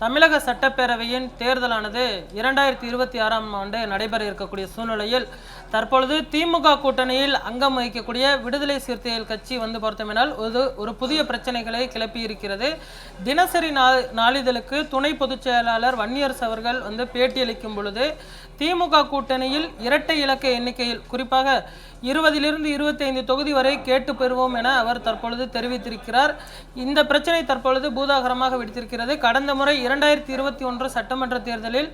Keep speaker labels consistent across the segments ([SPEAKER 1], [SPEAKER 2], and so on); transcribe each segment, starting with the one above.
[SPEAKER 1] தமிழக சட்டப்பேரவையின் தேர்தலானது இரண்டாயிரத்தி இருபத்தி ஆறாம் ஆண்டு நடைபெற இருக்கக்கூடிய சூழ்நிலையில் தற்பொழுது திமுக கூட்டணியில் அங்கம் வகிக்கக்கூடிய விடுதலை சிறுத்தைகள் கட்சி வந்து பார்த்தோம்னால் ஒரு ஒரு புதிய பிரச்சனைகளை கிளப்பி இருக்கிறது. தினசரி நா நாளிதழுக்கு துணை பொதுச் செயலாளர் வன்னியரசு அவர்கள் வந்து பேட்டியளிக்கும் பொழுது திமுக கூட்டணியில் இரட்டை இலக்க எண்ணிக்கையில் குறிப்பாக இருபதிலிருந்து இருபத்தைந்து தொகுதி வரை கேட்டு பெறுவோம் என அவர் தற்பொழுது தெரிவித்திருக்கிறார். இந்த பிரச்சனை தற்பொழுது பூதாகரமாக வெடித்திருக்கிறது. கடந்த முறை இரண்டாயிரத்தி இருபத்தி ஒன்று சட்டமன்ற தேர்தலில்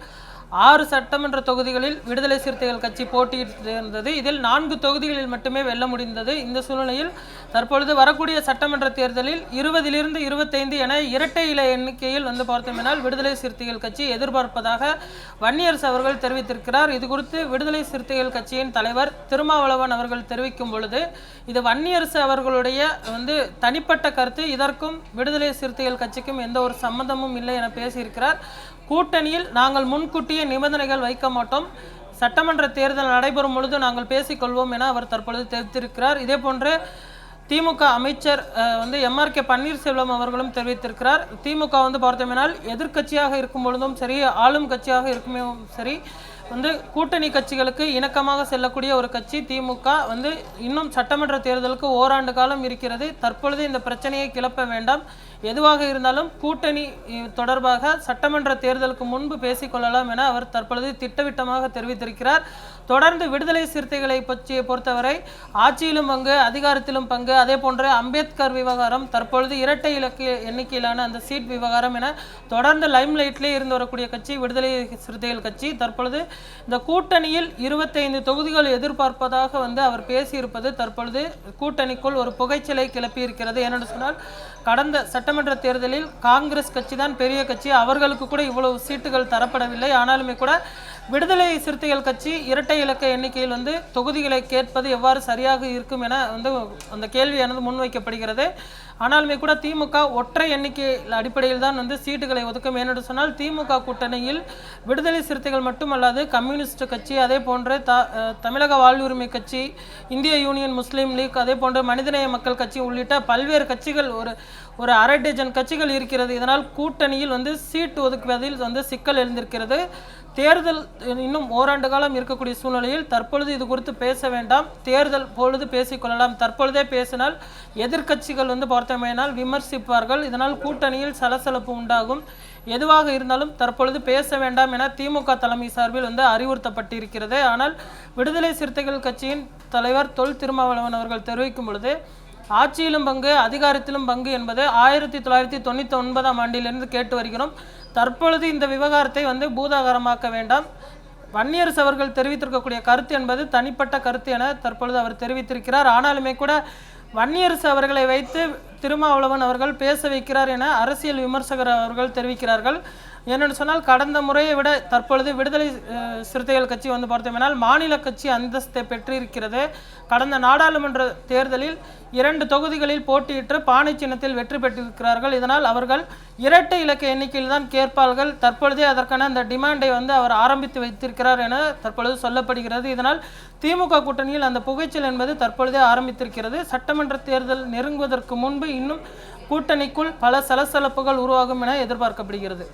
[SPEAKER 1] ஆறு சட்டமன்ற தொகுதிகளில் விடுதலை சிறுத்தைகள் கட்சி போட்டியிட்டிருந்தது. இதில் நான்கு தொகுதிகளில் மட்டுமே வெல்ல முடிந்தது. இந்த சூழ்நிலையில் தற்பொழுது வரக்கூடிய சட்டமன்ற தேர்தலில் இருபதிலிருந்து இருபத்தைந்து என இரட்டை இலை எண்ணிக்கையில் வந்து பார்த்தோம்னால் விடுதலை சிறுத்தைகள் கட்சி எதிர்பார்ப்பதாக வன்னியரசு அவர்கள் தெரிவித்திருக்கிறார். இது குறித்து விடுதலை சிறுத்தைகள் கட்சியின் தலைவர் திருமாவளவன் அவர்கள் தெரிவிக்கும் பொழுது இது வன்னியரசு அவர்களுடைய வந்து தனிப்பட்ட கருத்து. இதற்கும் விடுதலை சிறுத்தைகள் கட்சிக்கும் எந்த ஒரு சம்மந்தமும் இல்லை என பேசியிருக்கிறார். கூட்டணியில் நாங்கள் முன்கூட்டியே நிபந்தனைகள் வைக்க மாட்டோம். சட்டமன்ற தேர்தல் நடைபெறும் பொழுது நாங்கள் பேசிக்கொள்வோம் என அவர் தற்பொழுது தெரிவித்திருக்கிறார். இதே போன்று திமுக அமைச்சர் வந்து வந்து எம்ஆர்கே பன்னீர்செல்வம் அவர்களும் தெரிவித்திருக்கிறார். திமுக வந்து பார்த்தோம்னால் எதிர்க்கட்சியாக இருக்கும் பொழுதும் சரி ஆளும் கட்சியாக இருக்குமே சரி வந்து கூட்டணி கட்சிகளுக்கு இணக்கமாக செல்லக்கூடிய ஒரு கட்சி திமுக வந்து இன்னும் சட்டமன்ற தேர்தலுக்கு ஓராண்டு காலம் இருக்கிறது. தற்பொழுது இந்த பிரச்சனையை கிளப்ப வேண்டாம். எதுவாக இருந்தாலும் கூட்டணி தொடர்பாக சட்டமன்ற தேர்தலுக்கு முன்பு பேசிக்கொள்ளலாம் என அவர் தற்பொழுது திட்டவிட்டமாக தெரிவித்திருக்கிறார். தொடர்ந்து விடுதலை சிறுத்தைகளை பற்றிய பொறுத்தவரை ஆட்சியிலும் பங்கு அதிகாரத்திலும் பங்கு அதே போன்று அம்பேத்கர் விவகாரம் தற்பொழுது இரட்டை இலக்கு எண்ணிக்கையிலான அந்த சீட் விவகாரம் என தொடர்ந்து லைம்லைட்லேயே இருந்து வரக்கூடிய கட்சி விடுதலை சிறுத்தைகள் கட்சி தற்பொழுது இந்த கூட்டணியில் இருபத்தைந்து தொகுதிகள் எதிர்பார்ப்பதாக வந்து அவர் பேசியிருப்பது தற்பொழுது கூட்டணிக்குள் ஒரு புகைச்சலை கிளப்பியிருக்கிறது. ஏனென்று சொன்னால் கடந்த சட்ட சட்டமன்ற தேர்தலில் காங்கிரஸ் கட்சி தான் பெரிய கட்சி. அவர்களுக்கு கூட இவ்வளவு சீட்டுகள் தரப்படவில்லை. ஆனாலுமே கூட விடுதலை சிறுத்தைகள் கட்சி இரட்டை இலக்க எண்ணிக்கையில் வந்து தொகுதிகளை கேட்பது எவ்வாறு சரியாக இருக்கும் என வந்து அந்த கேள்வியானது முன்வைக்கப்படுகிறது. ஆனாலுமே கூட திமுக ஒற்றை எண்ணிக்கை அடிப்படையில் தான் வந்து சீட்டுகளை ஒதுக்கும். ஏனென்று சொன்னால் திமுக கூட்டணியில் விடுதலை சிறுத்தைகள் மட்டுமல்லாது கம்யூனிஸ்ட் கட்சி அதே போன்று த தமிழக வாழ்வுரிமை கட்சி இந்திய யூனியன் முஸ்லீம் லீக் அதே போன்று மனிதநேய மக்கள் கட்சி உள்ளிட்ட பல்வேறு கட்சிகள் ஒரு ஒரு அரை டஜன் கட்சிகள் இருக்கிறது. இதனால் கூட்டணியில் வந்து சீட்டு ஒதுக்குவதில் வந்து சிக்கல் எழுந்திருக்கிறது. தேர்தல் இன்னும் ஓராண்டு காலம் இருக்கக்கூடிய சூழ்நிலையில் தற்பொழுது இது குறித்து பேச வேண்டாம். தேர்தல் பொழுது பேசிக்கொள்ளலாம். தற்பொழுதே பேசினால் எதிர்க்கட்சிகள் வந்து பார்த்தோமேனால் விமர்சிப்பார்கள். இதனால் கூட்டணியில் சலசலப்பு உண்டாகும். எதுவாக இருந்தாலும் தற்பொழுது பேச வேண்டாம் என திமுக தலைமை சார்பில் வந்து அறிவுறுத்தப்பட்டிருக்கிறது. ஆனால் விடுதலை சிறுத்தைகள் கட்சியின் தலைவர் தொல் திருமாவளவன் அவர்கள் தெரிவிக்கும் பொழுது ஆட்சியிலும் பங்கு அதிகாரத்திலும் பங்கு என்பது ஆயிரத்தி தொள்ளாயிரத்தி தொண்ணூற்றி ஒன்பதாம் ஆண்டிலிருந்து கேட்டு வருகிறோம். தற்பொழுது இந்த விவகாரத்தை வந்து பூதாகரமாக்க வேண்டாம். வன்னியரசு அவர்கள் தெரிவித்திருக்கக்கூடிய கருத்து என்பது தனிப்பட்ட கருத்து என தற்பொழுது அவர் தெரிவித்திருக்கிறார். ஆனாலுமே கூட வன்னியரசு அவர்களை வைத்து திருமாவளவன் அவர்கள் பேச வைக்கிறார் என அரசியல் விமர்சகர் அவர்கள் தெரிவிக்கிறார்கள். என்னென்னு சொன்னால் கடந்த முறையை விட தற்பொழுது விடுதலை சிறுத்தைகள் கட்சி வந்து பார்த்தோம்னால் மாநில கட்சி அந்தஸ்தை பெற்றிருக்கிறது. கடந்த நாடாளுமன்ற தேர்தலில் இரண்டு தொகுதிகளில் போட்டியிட்டு பானை சின்னத்தில் வெற்றி பெற்றிருக்கிறார்கள். இதனால் அவர்கள் இரட்டை இலக்க எண்ணிக்கையில் தான் கேட்பார்கள். தற்பொழுதே அதற்கான அந்த டிமாண்டை வந்து அவர் ஆரம்பித்து வைத்திருக்கிறார் என தற்பொழுது சொல்லப்படுகிறது. இதனால் திமுக கூட்டணியில் அந்த புகைச்சல் என்பது தற்பொழுதே ஆரம்பித்திருக்கிறது. சட்டமன்ற தேர்தல் நெருங்குவதற்கு முன்பு இன்னும் கூட்டணிக்குள் பல சலசலப்புகள் உருவாகும் என எதிர்பார்க்கப்படுகிறது.